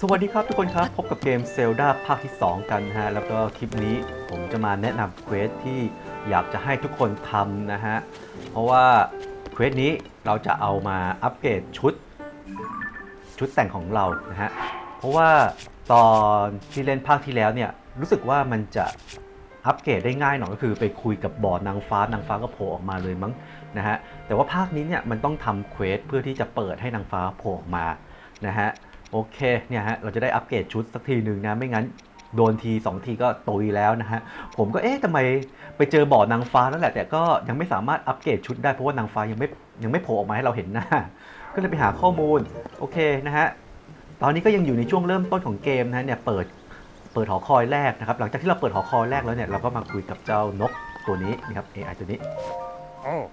สวัสดีครับทุกคนครับ พบกับเกม Zelda ภาคที่ 2 กันฮะ แล้วก็คลิปนี้ผมจะมาแนะนำเควสที่อยากจะให้ทุกคนทำนะฮะ เพราะว่าเควสนี้เราจะเอามาอัปเกรดชุด ชุดแต่งของเรานะฮะ เพราะว่าตอนที่เล่นภาคที่แล้วเนี่ย รู้สึกว่ามันจะอัปเกรดได้ง่ายหน่อยก็คือไปคุยกับบอร์ดนางฟ้านางฟ้าก็โผล่ออกมาเลยมั้งนะฮะแต่ว่าภาคนี้เนี่ยมันต้องทำเควสเพื่อที่จะเปิดให้นางฟ้าโผล่ออกมานะฮะ โอเคเนี่ยฮะเราจะได้อัปเกรดชุดสักทีหนึ่งนะไม่งั้นโดนทีสองทีก็ตุยแล้วนะฮะ ผมก็เอ๊ะทำไมไปเจอบ่อนางฟ้าแล้วแหละ แต่ก็ยังไม่สามารถอัปเกรดชุดได้เพราะว่านางฟ้ายังไม่ยังไม่โผล่ออกมาให้เราเห็นหน้า ก็เลยไปหาข้อมูล โอเคนะฮะ ตอนนี้ก็ยังอยู่ในช่วงเริ่มต้นของเกมนะฮะเนี่ยเปิดเปิดหอคอยแรกนะครับ หลังจากที่เราเปิดหอคอยแรกแล้วเนี่ยเราก็มาคุยกับเจ้านกตัวนี้นะครับ AI ตัวนี้ Oh.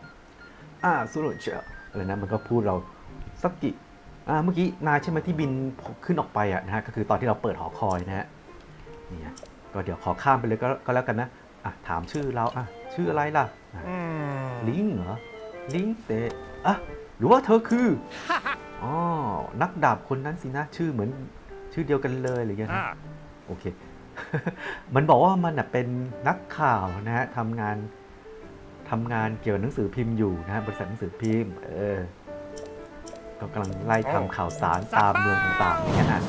อ่าสุรุเชออะไรนะมันก็พูดเราสักกิอ่า เมื่อกี้นายใช่ไหมที่บินขึ้นออกไปอะนะฮะก็คือตอนที่เราเปิดหอคอยนะฮะนี่ฮะก็เดี๋ยวขอข้ามไปเลยก็ก็แล้วกันนะอะถามชื่อเราอะชื่ออะไรล่ะอะ Hmm. ลิงเหรอลิงเตะอะหรือว่าเธอคืออ๋อนักดาบคนนั้นสินะชื่อเหมือนชื่อเดียวกันเลยอะไรอย่างเงี้ยนะ Ah. โอเค มันบอกว่ามันน่ะเป็นนักข่าวนะฮะทำงานทำงานเกี่ยวกับหนังสือพิมพ์อยู่นะฮะบริษัทหนังสือพิมพ์ เออ ก็กำลังไล่ทำข่าวสารตามเมืองต่างๆอย่างเงี้ยนะ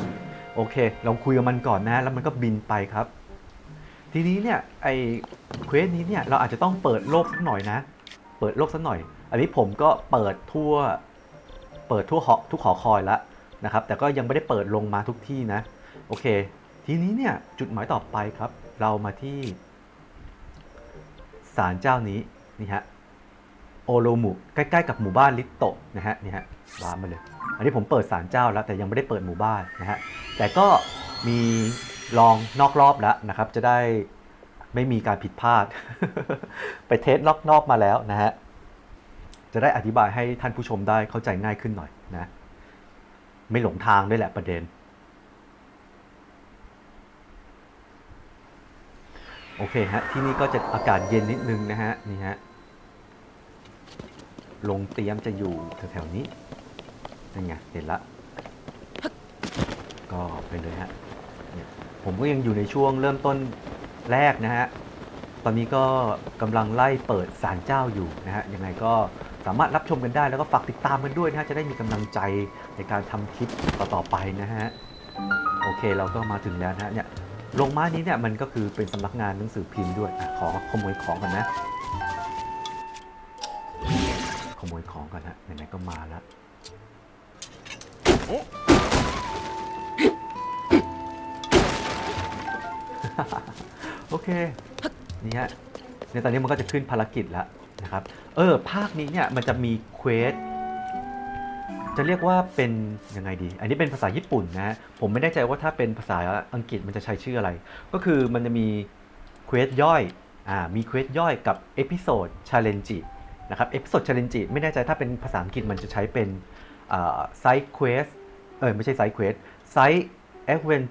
โอเค เราคุยกับมันก่อนนะ แล้วมันก็บินไปครับ ทีนี้เนี่ยไอ้เควสนี้เนี่ยเราอาจจะต้องเปิดโลกสักหน่อยนะ เปิดโลกสักหน่อย อันนี้ผมก็เปิดทั่ว เปิดทั่วหอทุกหอคอยแล้วนะครับ แต่ก็ยังไม่ได้เปิดลงมาทุกที่นะ โอเค ทีนี้เนี่ยจุดหมายต่อไปครับ เรามาที่ศาลเจ้านี้นี่ฮะโอโรมุใกล้ๆกับหมู่บ้านลิโตะนะฮะนี่ฮะ วามาเลย อันนี้ผมเปิดศาลเจ้าแล้วแต่ยังไม่ได้เปิดหมู่บ้านนะฮะ แต่ก็มีลองนอกรอบแล้วนะครับ จะได้ไม่มีการผิดพลาด ไปเทสนอกนอกมาแล้วนะฮะ จะได้อธิบายให้ท่านผู้ชมได้เข้าใจง่ายขึ้นหน่อยนะ ไม่หลงทางด้วยแหละประเด็น โอเคฮะ ที่นี่ก็จะอากาศเย็นนิดนึงนะฮะ นี่ฮะลงเตรียมจะอยู่แถวๆนี้ นั่นไงเห็นละ ก็ไปเลยฮะเนี่ยผมก็ยังอยู่ในช่วงเริ่มต้นแรกนะฮะ ตอนนี้ก็กำลังไล่เปิดศาลเจ้าอยู่นะฮะ ยังไงก็สามารถรับชมกันได้แล้วก็ฝากติดตามกันด้วยนะฮะ จะได้มีกำลังใจในการทำคลิปต่อๆไปนะฮะ โอเคเราก็มาถึงแล้วนะฮะเนี่ยลงไม้นี้เนี่ยมันก็คือเป็นสำนักงานหนังสือพิมพ์ด้วยอะขอขโมยของกันนะ ขโมยของกันฮะไหนๆก็มาแล้ว Oh. โอเค นี่ฮะในตอนนี้มันก็จะขึ้นภารกิจแล้วนะครับ เออ ภาคนี้เนี่ยมันจะมีเควส จะเรียกว่าเป็นยังไงดี อันนี้เป็นภาษาญี่ปุ่นนะ ผมไม่แน่ใจว่าถ้าเป็นภาษาอังกฤษมันจะใช้ชื่ออะไร ก็คือมันจะมีเควสย่อย อ่า มีเควสย่อยกับเอพิโซดชาเลนจินะครับ เอพิโซดชาเลนจิไม่แน่ใจถ้าเป็นภาษาอังกฤษมันจะใช้เป็นไซส์เควส เออไม่ใช่ไซส์เควสไซส์เอเวน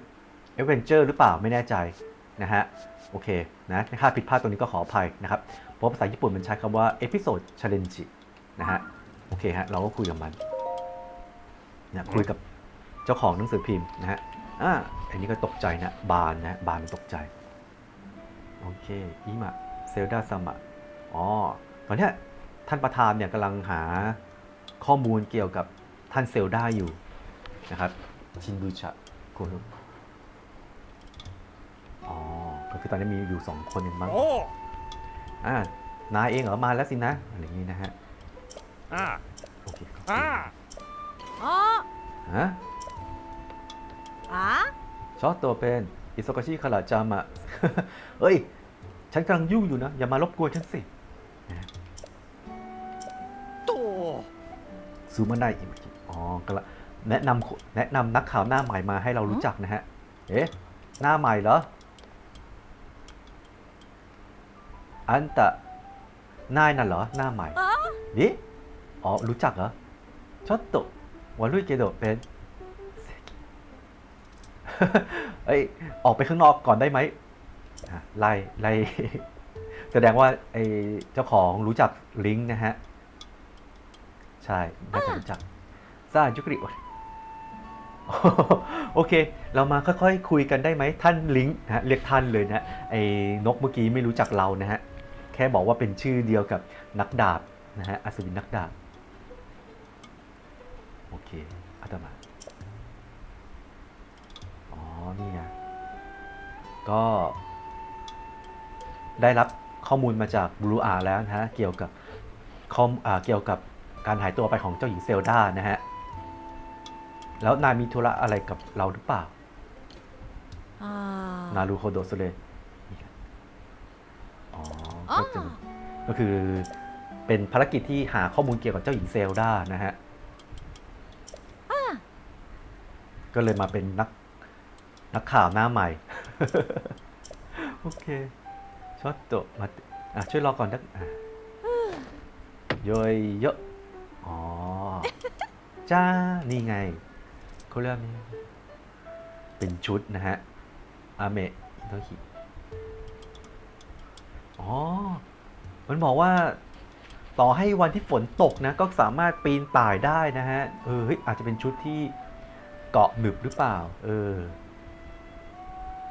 เอเวนเจอร์หรือเปล่าไม่แน่ใจนะฮะโอเคนะถ้าผิดพลาดตรงนี้ก็ขออภัยนะครับ เพราะภาษาญี่ปุ่นมันใช้คำว่า episode challenge นะฮะโอเคฮะเราก็คุยกับมันนะคุยกับเจ้าของหนังสือพิมพ์นะฮะอ่าอันนี้ก็ตกใจนะ บานนะ บานมันตกใจ โอเคอิมะเซลดาซัมะอ๋อตอนนี้ท่านประธานเนี่ยกำลังหาข้อมูลเกี่ยวกับท่านเซลดาอยู่ นะครับชินบูชะโคโรอ๋อ ก็คือตอนนี้มีอยู่สองคนเองมั้ง Oh. อ่านายเองเหรอมาแล้วสินะอะไรอย่างนี้นะฮะ Ah. โอเค Ah. อ๋อฮะอ๋อชอบตัวเป็นอิโซกาชิคาราจามะเฮ้ย ฉันกำลังยุ่งอยู่นะ อย่ามารบกวนฉันสิ To. ซูมาไนอิมกิอ๋อกำลัง แนะนำแนะนำนักข่าวหน้าใหม่มาให้เรารู้จักนะฮะ เอ๊ะ หน้าใหม่เหรอ อันตะนายน่ะเหรอ หน้าใหม่อ๋อนี่อ๋อ รู้จักเหรอชอตโตวารุยเกโดะเป็นเอ้ย ออกไปข้างนอกก่อนได้ไหมอะไล่ไล่แสดงว่าไอ้เจ้าของรู้จักลิงก์นะฮะ ใช่ น่าจะรู้จักซายุกริโอ้ โอเค เรามาค่อยๆ คุยกันได้ไหมท่านลิงก์นะฮะเรียกท่านเลยนะไอ้นกเมื่อกี้ไม่รู้จักเรานะฮะแค่บอกว่าเป็นชื่อเดียวกับนักดาบนะฮะอัศวินนักดาบโอเคอาตมาอ๋อนี่ไงก็ ได้รับข้อมูลมาจากบลูอาแล้วนะฮะเกี่ยวกับข้อมอ่าเกี่ยวกับการหายตัวไปของเจ้าหญิงเซลดานะฮะ แล้วนายมีธุระอะไรกับเราหรือเปล่า อ่านารูโฮโดสเลยอ๋ออ๋อก็จะก็คือเป็นภารกิจที่หาข้อมูลเกี่ยวกับเจ้าหญิงเซลดานะฮะก็เลยมาเป็นนักนักข่าวหน้าใหม่ โอเคชอตโตมาอะช่วยรอก่อนนักอะโยยเยอะอ๋อ จ้า นี่ไง เขาเรียกนี่เป็นชุดนะฮะอาเมะอิโตฮิอ๋อ มันบอกว่าต่อให้วันที่ฝนตกนะ ก็สามารถปีนป่ายได้นะฮะ เออเฮ้ยอาจจะเป็นชุดที่เกาะหนึบหรือเปล่า เออ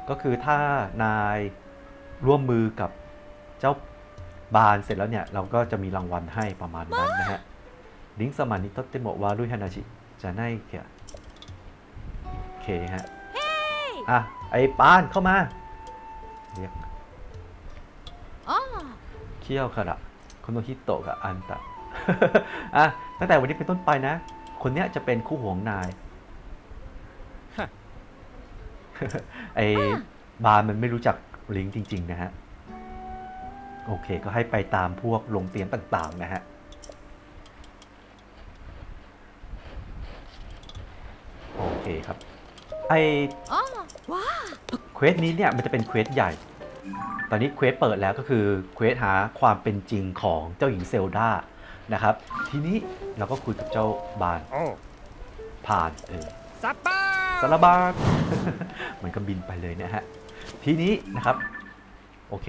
ก็คือถ้านายร่วมมือกับเจ้าบานเสร็จแล้วเนี่ย เราก็จะมีรางวัลให้ประมาณนั้นนะฮะลิงก์สมานิโตเตโมะวารุยฮานาชิจะไนเกียโอ เคฮะอะไอ้ปานเข้ามาเรียกอ๋อเคียวคาระโคโนฮิโตะกับอันตะอะตั้งแต่วันนี้เป็นต้นไปนะ คนเนี้ยจะเป็นคู่หวงนายฮะไอ้บานมันไม่รู้จักลิงก์จริง ๆ นะฮะ โอเค ก็ให้ไปตามพวกลงเตรียมต่าง ๆ นะฮะ โอเคครับ ไออ๋อว้าเควสนี้เนี่ยมันจะเป็นเควสใหญ่ ตอนนี้เควสเปิดแล้วก็คือเควสหาความเป็นจริงของเจ้าหญิงเซลดานะครับ ทีนี้เราก็คุยกับเจ้าบานโอ้ผ่านเออซัปป้าสารบานมันก็บินไปเลยนะฮะ ทีนี้นะครับ โอเค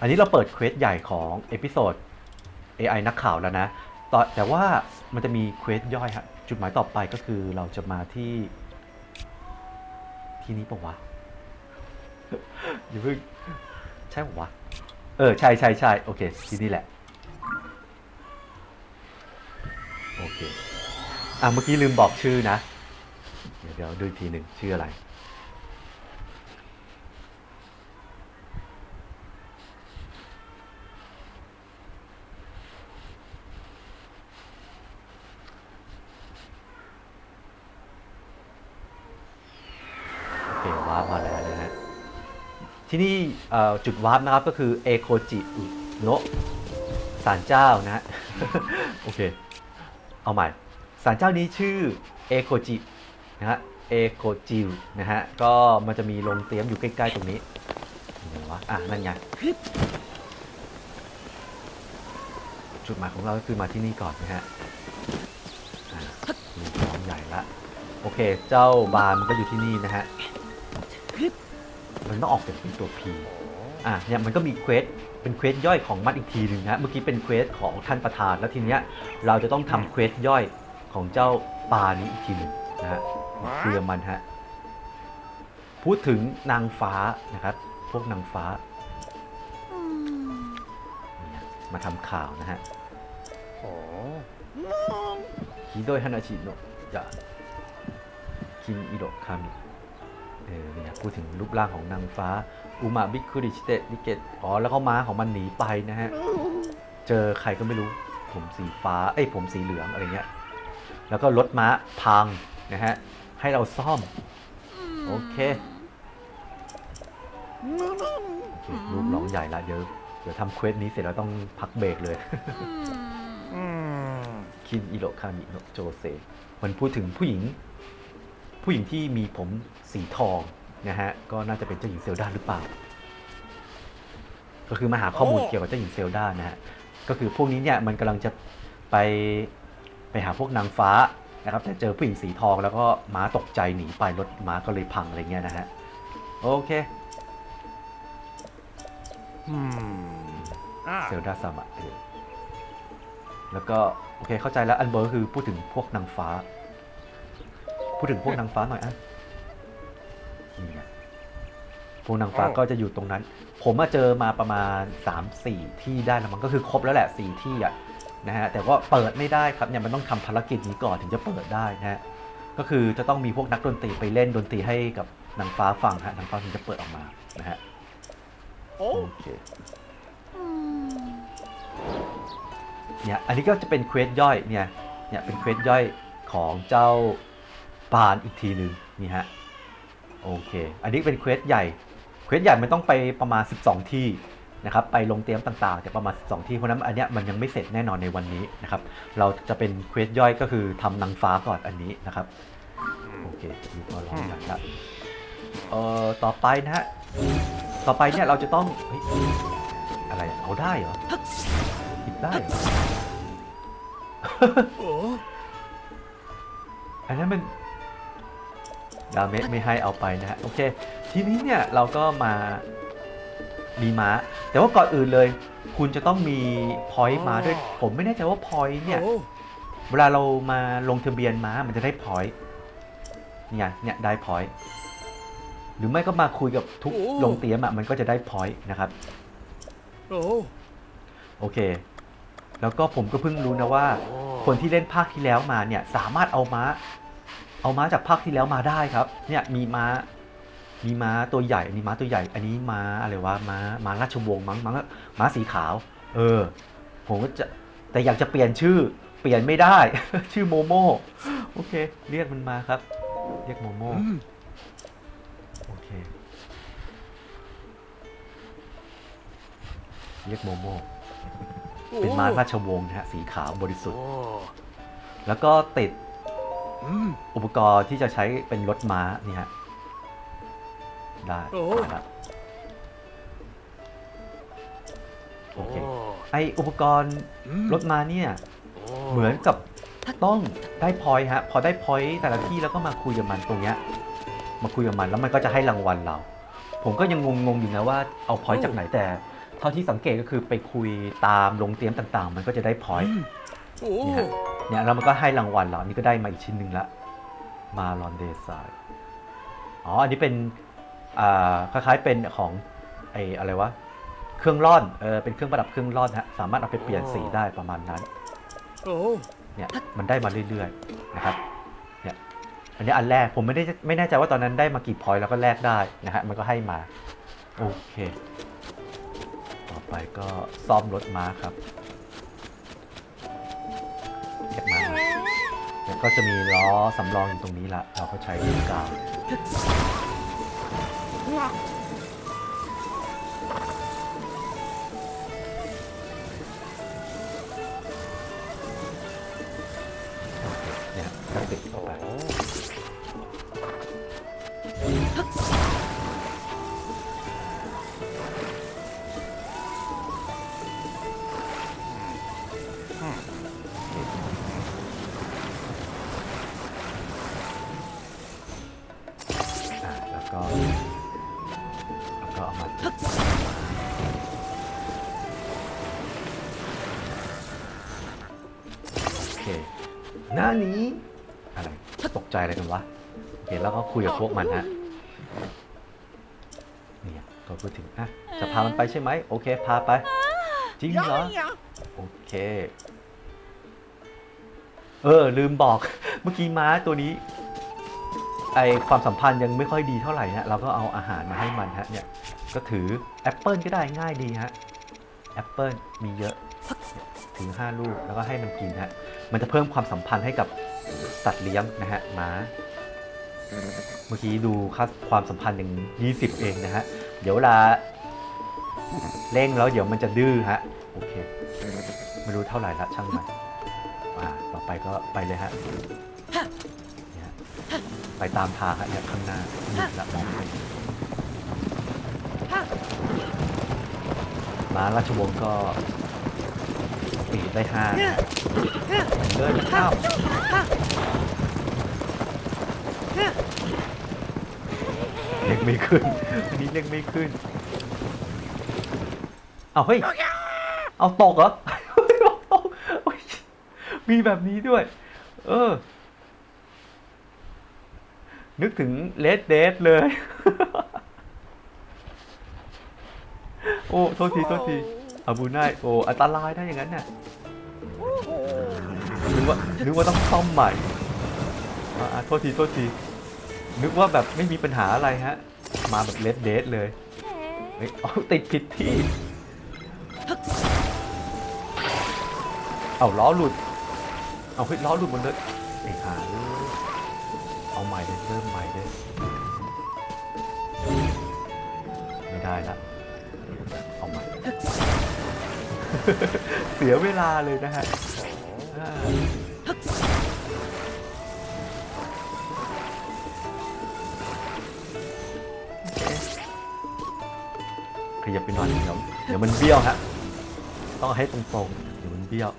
อันนี้เราเปิดเควสใหญ่ของเอพิโซด AI นักข่าวแล้วนะต่อแต่ว่ามันจะมีเควสย่อยฮะ จุดหมายต่อไปก็คือเราจะมาที่ ที่นี้ปะวะอย่าเพิ่งใช่ปะวะเออ ใช่ใช่ใช่โอเค ที่นี่แหละ โอเค อะ เมื่อกี้ลืมบอกชื่อนะ เดี๋ยวเดี๋ยวดูอีกทีหนึ่งชื่ออะไร เควาร์ปมาแล้วนะฮะ ที่นี่จุดวาร์ปนะครับก็คือเอโคจิอุโนะศาลเจ้านะฮะโอเค เอาใหม่ศาลเจ้านี้ชื่อเอโคจินะฮะเอโคจิวนะฮะ ก็มันจะมีโรงเตรียมอยู่ใกล้ๆตรงนี้ไหนวะอะ นั่นไงจุดหมายของเราก็คือมาที่นี่ก่อนนะฮะอะมีของใหญ่ละ โอเค เจ้าบาร์มันก็อยู่ที่นี่นะฮะ มันต้องออกเสียงเป็นตัว P อะเนี่ยมันก็มีเควสเป็นเควสย่อยของมันอีกทีหนึ่งนะฮะเมื่อกี้เป็นเควสของท่านประธานแล้วทีเนี้ยเราจะต้องทำเควสย่อยของเจ้าปลานี้อีกทีหนึ่งนะฮะเคลียร์มันฮะพูดถึงนางฟ้านะครับพวกนางฟ้าอืมนี่นะมาทำข่าวนะฮะโอ้ฮิโดยฮานาชิโนะจะคินอิโดคามิ เออเนี่ยพูดถึงรูปร่างของนางฟ้าอุมาบิคุริชิเตะนิเกตอ๋อแล้วก็ม้าของมันหนีไปนะฮะ เจอใครก็ไม่รู้ ผมสีฟ้า เอ้ยผมสีเหลืองอะไรเงี้ย แล้วก็รถม้าพังนะฮะ ให้เราซ่อม โอเคโอเครูปร้องใหญ่ละเดี๋ยวเดี๋ยวทำเควสนี้เสร็จแล้วต้องพักเบรกเลยอืมอืมคินอิโรคามิโนะโจเซ มันพูดถึงผู้หญิง ผู้หญิงที่มีผมสีทองนะฮะก็น่าจะเป็นเจ้าหญิงเซลดาหรือเปล่า ก็คือมาหาข้อมูลเกี่ยวกับเจ้าหญิงเซลดานะฮะก็คือพวกนี้เนี่ยมันกำลังจะไปไปหาพวกนางฟ้านะครับแต่เจอผู้หญิงสีทองแล้วก็ม้าตกใจหนีไปรถม้าก็เลยพังอะไรเงี้ยนะฮะโอเคอืมอ่าเซลดาซามะเออแล้วก็โอเคเข้าใจแล้วอันเบอร์คือพูดถึงพวกนางฟ้า พูดถึงพวกนางฟ้าหน่อยอะนี่ไงพวกนางฟ้าโอ้ก็จะอยู่ตรงนั้น ผมมาเจอมาประมาณ 3-4 ที่ได้แล้วมันก็คือครบแล้วแหละ 4 ที่อะนะฮะแต่ว่าเปิดไม่ได้ครับเนี่ยมันต้องทำภารกิจนี้ก่อนถึงจะเปิดได้นะฮะก็คือจะต้องมีพวกนักดนตรีไปเล่นดนตรีให้กับนางฟ้าฟังฮะนางฟ้าถึงจะเปิดออกมานะฮะโอ้โอเคอืมเนี่ยอันนี้ก็จะเป็นเควสย่อยเนี่ยเนี่ยเป็นเควสย่อยของเจ้า ปานอีกทีหนึ่งนี่ฮะโอเค อันนี้เป็นเควสใหญ่ เควสใหญ่มันต้องไปประมาณ 12 ที่นะครับ ไปลงเตรียมต่างๆ แต่ประมาณ 12 ที่ เพราะนั้นอันเนี้ยมันยังไม่เสร็จแน่นอนในวันนี้นะครับ เราจะเป็นเควสย่อยก็คือทำนางฟ้าก่อนอันนี้นะครับ โอเคมีพอร้องอย่างละเอ่อ ต่อไปนะฮะ ต่อไปเนี่ยเราจะต้องเฮ้ยอะไร เอาได้เหรอหยิบได้เหรอ อันนั้นมัน ดาเมจไม่ให้เอาไปนะฮะโอเค ทีนี้เนี่ยเราก็มามีม้า แต่ว่าก่อนอื่นเลย คุณจะต้องมีพอยต์ม้าด้วย ผมไม่แน่ใจว่าพอยต์เนี่ยโอ้เวลาเรามาลงทะเบียนม้ามันจะได้พอยต์เนี่ยเนี่ยได้พอยต์หรือไม่ก็มาคุยกับทุกลงเตรียมอะมันก็จะได้พอยต์นะครับโอ้โอเค แล้วก็ผมก็เพิ่งรู้นะว่า คนที่เล่นภาคที่แล้วมาเนี่ยสามารถเอาม้า เอาม้าจากภาคที่แล้วมาได้ครับ เนี่ยมีม้า มีม้าตัวใหญ่ อันนี้ม้าตัวใหญ่ อันนี้ม้าอะไรวะ ม้า ม้าราชวงศ์มั้ง ม้า ม้าสีขาว เออ ผมก็จะ แต่อยากจะเปลี่ยนชื่อ เปลี่ยนไม่ได้ ชื่อโมโม โอเค เรียกมันมาครับ เรียกโมโมอืมโอเค เรียกโมโม เป็นม้าราชวงศ์นะฮะ สีขาวบริสุทธิ์โอ้แล้วก็ติด อืมอุปกรณ์ที่จะใช้เป็นรถม้านี่ฮะ ได้โอ้ได้ละโอเคโอ้ไออุปกรณ์อืมรถม้าเนี่ยโอ้เหมือนกับต้องได้พอยต์ฮะ พอได้พอยต์แต่ละที่แล้วก็มาคุยกับมันตรงเนี้ย มาคุยกับมันแล้วมันก็จะให้รางวัลเรา ผมก็ยังงงๆอยู่นะว่าเอาพอยต์จากไหนแต่เท่าที่สังเกตก็คือไปคุยตามลงเตรียมต่างๆ มันก็จะได้พอยต์อืมโอ้นี่ฮะ เนี่ยแล้วมันก็ให้รางวัลเราอันนี้ก็ได้มาอีกชิ้นหนึ่งละมาลอนเดซายอ๋อ อันนี้เป็นอ่าคล้ายๆเป็นของไออะไรวะเครื่องร่อนเออเป็นเครื่องประดับเครื่องร่อนฮะสามารถเอาไปเปลี่ยนสีได้ประมาณนั้นโอ้เนี่ยมันได้มาเรื่อยๆนะครับเนี่ยอันนี้อันแรกผมไม่ได้ไม่แน่ใจว่าตอนนั้นได้มากี่พอยต์แล้วก็แลกได้นะฮะมันก็ให้มาโอเค ต่อไปก็ซ่อมรถม้าครับ แล้วก็จะมีล้อสำรองอยู่ตรงนี้ละเราก็ใช้ลูกกาว น้านี้ อะไรตกใจอะไรกันวะโอเคแล้วก็คุยกับพวกมันฮะเนี่ยก็พูดถึงอะจะพามันไปใช่ไหมโอเค พาไป จริงเหรอโอเค เออ ลืมบอก เมื่อกี้ม้าตัวนี้ ไอความสัมพันธ์ยังไม่ค่อยดีเท่าไหร่ฮะเราก็เอาอาหารมาให้มันฮะเนี่ยก็ถือแอปเปิลก็ได้ง่ายดีฮะแอปเปิลมีเยอะถือ5ลูกแล้วก็ให้มันกินฮะ มันจะเพิ่มความสัมพันธ์ให้กับสัตว์เลี้ยงนะฮะม้า เมื่อกี้ดูค่าความสัมพันธ์อย่าง20 เองนะฮะ เดี๋ยวเวลาเร่งแล้วเดี๋ยวมันจะดื้อฮะ โอเค ไม่รู้เท่าไหร่ละช่างมันอ่าต่อไปก็ไปเลยฮะ ไปตามทางฮะเนี่ยข้างหน้าละมองไม่เห็นม้าราชวงศ์ก็ ปีดได้ห้านะฮะเดินข้าวเล็กไม่ขึ้นอันนี้เล็กไม่ขึ้น เอาเฮ้ย เอาตกเหรอเอาตกโอ๊ยมีแบบนี้ด้วย เออ นึกถึงเลดเดทเลย โอ้ โทษที โทษที อาบูไนโอ้อันตรายนะอย่างนั้นน่ะนึกว่านึกว่าต้องซ่อมใหม่อ่าอ่าโทษทีโทษทีนึกว่าแบบไม่มีปัญหาอะไรฮะ มาแบบเลดเดทเลยเฮ้ยเอาติดผิดที่ เอาล้อหลุด เอาเฮ้ยล้อหลุดหมดเลยไอ้ห่าเอ้ยเอาใหม่เลยเริ่มใหม่เลยไม่ได้ละ เสียเวลาเลยนะฮะเขยับไปหน่อยเดี๋ยวเดี๋ยวมันเบี้ยวฮะต้องให้ตรงๆเดี๋ยวมันเบี้ยว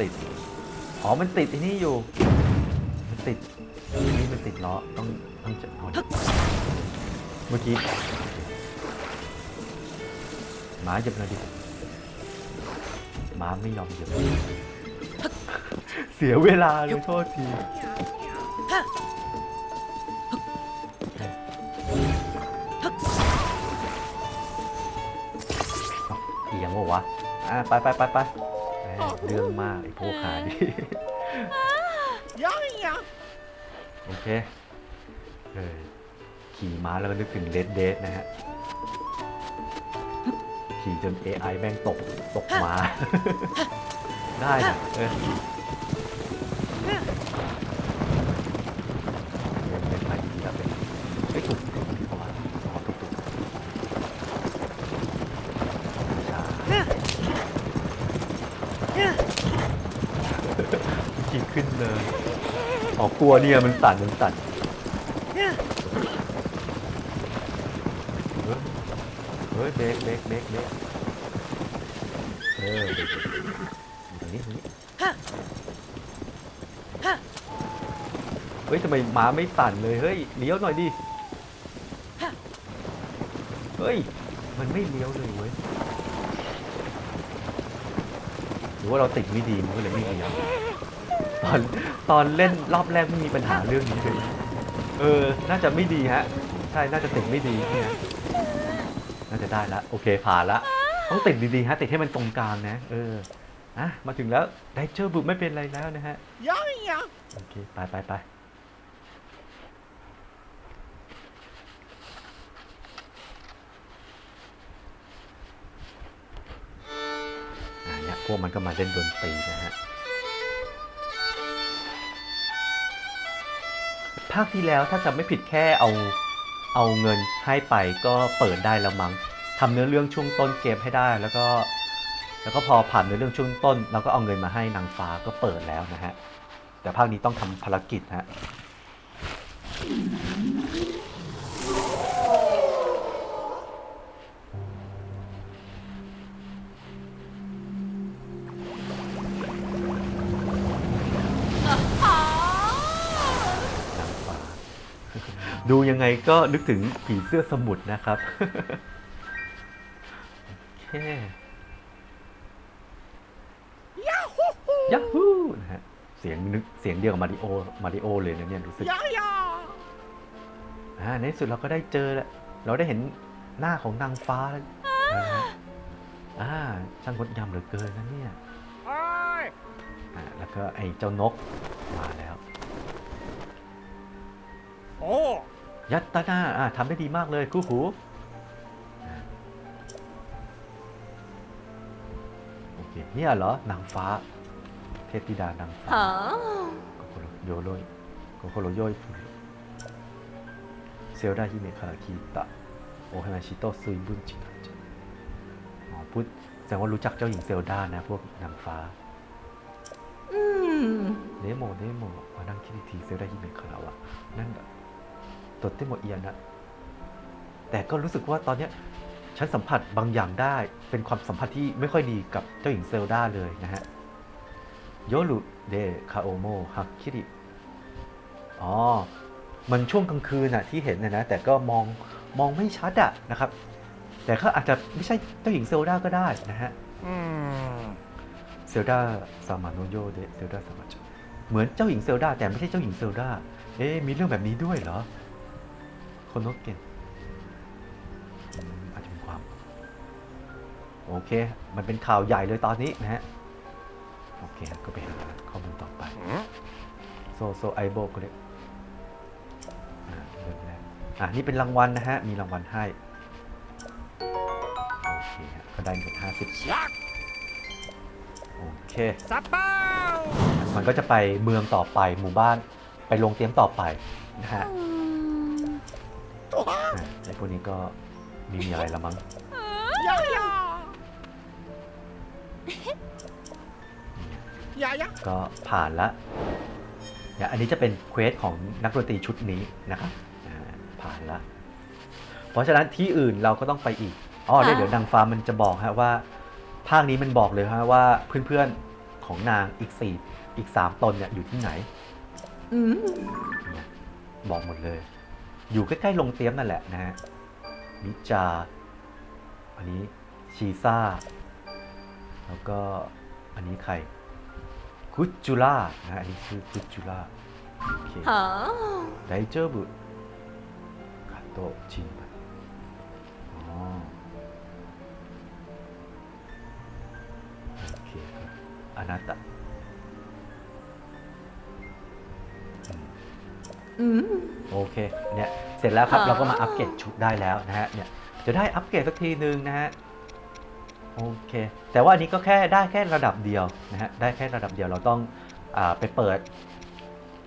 ติด อ๋อ มันติดไอ้นี่อยู่ มันติดอันนี้มันติดล้อ ต้องต้องจะเอาเมื่อกี้หมาเหยียบหน่อยดิหมาไม่ยอมเหยียบเสียเวลาเลยโทษทีเอียงวะวะอะไปไปไปไปแหม่ เรื่องมากไอ้พวกหาดิยังยังโอเคเออขี่ม้าแล้วก็นึกถึงเลดเดทนะฮะ ขี่จน AI แม่งตก ตกม้า ได้นะเออเป็นเป็นไปดีแล้วเป็นไม่ถูกถูกกว่าอ๋อถูกถูกช้าขี่ขึ้นเลย กลัวเนี่ยมันสั่นมันสั่นเฮ้ยเฮ้ยเบรกเบรกเบรกเบรกเออเบรกตรงนี้ตรงนี้เฮ้ยทำไมหมาไม่สั่นเลยเฮ้ยเลี้ยวหน่อยดิเฮ้ยมันไม่เลี้ยวเลยเว้ยหรือว่าเราติดไม่ดีมันก็เลยไม่เลี้ยว ตอนตอนเล่นรอบแรกไม่มีปัญหาเรื่องนี้เลยเออ น่าจะไม่ดีฮะ ใช่ น่าจะติดไม่ดีเนี่ยน่าจะได้ละ โอเค ผ่านละ ต้องติดดีๆฮะ ติดให้มันตรงกลางนะ เอออะมาถึงแล้ว ไดเจอร์บุไม่เป็นไรแล้วนะฮะยังยังโอเค ไปไปไปอะเนี่ยพวกมันก็มาเล่นดนตรีนะฮะ ภาคที่แล้วถ้าจำไม่ผิดแค่เอาเอาเงินให้ไปก็เปิดได้แล้วมั้งทำเนื้อเรื่องช่วงต้นเกมให้ได้แล้วก็แล้วก็พอผ่านเนื้อเรื่องช่วงต้นเราก็เอาเงินมาให้นางฟ้าก็เปิดแล้วนะฮะแต่ภาคนี้ต้องทำภารกิจฮะ ดูยังไงก็นึกถึงผีเสื้อสมุทรนะครับ โอเคยัฮูยัฮู้นะฮะ เสียงนึกเสียงเดียวกับมาริโอ มาริโอเลยนะเนี่ยรู้สึกยังยังอ่าในที่สุดเราก็ได้เจอแล้ว เราได้เห็นหน้าของนางฟ้าแล้วนะฮะอ่า ช่างงดงามเหลือเกินนะเนี่ยไอ้อ่าแล้วก็ไอ้เจ้านกมาแล้ว โอ้ ยัตตานาอ่าทำได้ดีมากเลยคู่หูอ่าโอเคเนี่ยเหรอนางฟ้า เทพธิดานางฟ้าอ๋อโกโคโรโยโรยโกโคโรโยยฟุเซลดาฮิเมะคาราคิตะโอฮานาชิโตะซุยบุนจิกะจังอ๋อพูดแสดงว่ารู้จักเจ้าหญิงเซลดานะ พวกนางฟ้าอืมเนโมเนโมมานั่งคิดอีกทีเซลดาฮิเมะคาราวะนั่นแบบ ตดเตโมเอียนะแต่ก็รู้สึกว่าตอนเนี้ยฉันสัมผัสบางอย่างได้เป็นความสัมผัสที่ไม่ค่อยดีกับเจ้าหญิงเซลดาเลยนะฮะโยรุเดคาโอโมฮักคิริอ๋อ มันช่วงกลางคืนอะที่เห็นนะนะ แต่ก็มองมองไม่ชัดอะนะครับ แต่ก็อาจจะไม่ใช่เจ้าหญิงเซลดาก็ได้นะฮะอืมเซลดาซามาโนโยเดเซลดาซามาจเหมือนเจ้าหญิงเซลดาแต่ไม่ใช่เจ้าหญิงเซลดาเอ๊ะมีเรื่องแบบนี้ด้วยเหรอ คนโนเกนอืมอาจจะมีความ โอเค มันเป็นข่าวใหญ่เลยตอนนี้นะฮะ โอเค ก็ไปหาข้อมูลต่อไป โซโซไอโบก็เลยอ่าเริ่มแรกอะนี่เป็นรางวัลนะฮะ มีรางวัลให้ โอเคฮะก็ได้หมดห้าสิบยักษ์โอเคสับเป้ามันก็จะไปเมืองต่อไปหมู่บ้านไปลงเตรียมต่อไปนะฮะอืมตัวอะไอ้ พวกนี้ก็มีมีอะไรละมั้งยาวยาวยาวยาก็ผ่านละเนี่ยอันนี้จะเป็นเควสของนักดนตรีชุดนี้นะครับอ่าผ่านละเพราะฉะนั้นที่อื่นเราก็ต้องไปอีกอ๋อเดี๋ยวเดี๋ยวนางฟ้ามันจะบอกฮะว่า ภาคนี้มันบอกเลยฮะว่าเพื่อนๆของนางอีกสี่อีกสามตนเนี่ยอยู่ที่ไหนอืมเนี่ยบอกหมดเลย อยู่ใกล้ๆลงเตรียมนั่นแหละนะฮะนิจา อันนี้ชีซ่า แล้วก็อันนี้ใครคุจูล่านะฮะอันนี้คือคุจูล่าโอเคหาไดเจอบุคาโตะชินไปอ๋อโอเคครับอนาตะ อืมโอเคเนี่ยเสร็จแล้วครับอ๋อเราก็มาอัปเกรดชุดได้แล้วนะฮะเนี่ยจะได้อัปเกรดสักทีนึงนะฮะโอเค แต่ว่าอันนี้ก็แค่ได้แค่ระดับเดียวนะฮะได้แค่ระดับเดียวเราต้องอาไปเปิด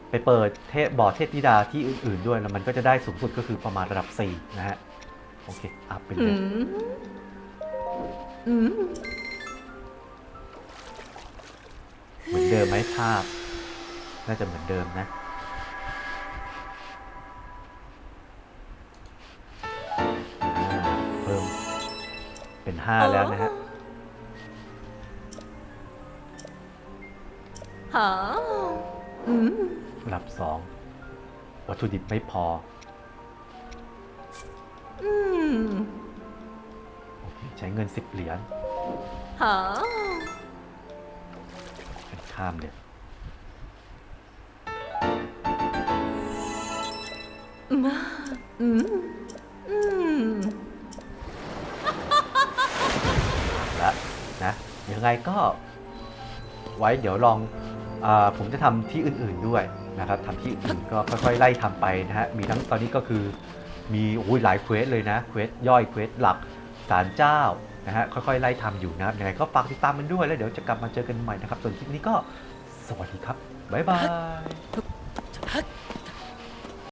ไปเปิดเทพบอร์ดเทพธิดาที่อื่น ๆ ด้วยแล้วมันก็จะได้สูงสุดก็คือประมาณระดับ 4 นะฮะโอเคอัพไปเลอืยมอืมเหมือนเดิมไหมภาพ น่าจะเหมือนเดิมนะ เป็น5แล้วนะฮะหาอืมระดับ2วัตถุดิบไม่พออืมโอเคใช้เงิน10เหรียญหาข้ามเลยมาอืม ยังไงก็ไว้เดี๋ยวลองอผมจะทำที่อื่นๆด้วยนะครับทำที่อื่นก็ค่อยๆไล่ทำไปนะฮะมีทั้งตอนนี้ก็คือมีอุ้ยหลายเควสเลยนะเควสย่อยเควสหลักสารเจ้านะฮะค่อยๆไล่ทำอยู่นะครับยังไงก็ฝากติดตามมันด้วยแล้วเดี๋ยวจะกลับมาเจอกันใหม่นะครับ ส่วนคลิปนี้ก็สวัสดีครับบ๊ายบาย